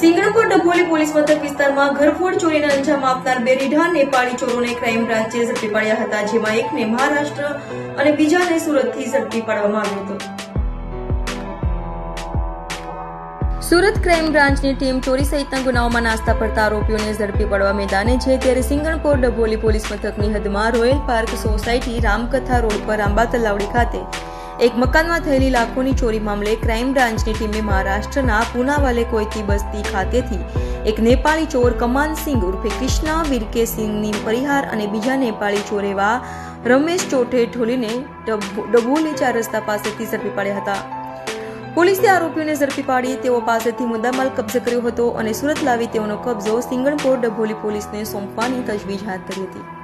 Singanpur Dabholi police મથક વિસ્તારમાં ઘરફોડ ચોરીને અંજામ આપનાર બે રીઢા નેપાળી ચોરોને ક્રાઇમ બ્રાન્ચે ઝડપી પાડ્યા હતા, જેમાં એકને મહારાષ્ટ્ર અને બીજાને સુરતથી ઝડપી પાડવામાં આવ્યો હતો. સુરત ક્રાઇમ બ્રાન્ચની ટીમ ચોરી સહિતના ગુનાઓમાં નાસ્તા પડતા આરોપીઓને ઝડપી પડવા મેદાને છે ત્યારે સિંગણપોર ડભોલી પોલીસ મથકની હદમાં royal park society Ramkatha road પર આંબા તલાવડી ખાતે એક મકાનમાં થયેલી લાખોની ચોરી મામલે ક્રાઇમ બ્રાન્ચની ટીમે મહારાષ્ટ્રના પુનાવાલે કોઈતી બસ્તી ખાતેથી એક નેપાળી ચોર કમાન સિંઘ ઉર્ફે કૃષ્ણા વિરકે સિંઘની પરિહાર અને બીજા નેપાળી ચોર એવા રમેશ ચોઠે ઠોલીને ડભો- ડભોલી ચાર રસ્તા પાસેથી ઝડપી પાડ્યા હતા. પોલીસે આરોપીઓને ઝડપી પાડી તેઓ પાસેથી મુદ્દામાલ કબજે કર્યો હતો અને સુરત લાવી તેઓનો કબજો સિંગણપોર ડભોલી પોલીસને સોંપવાની તજવીજ હાથ ધરી હતી.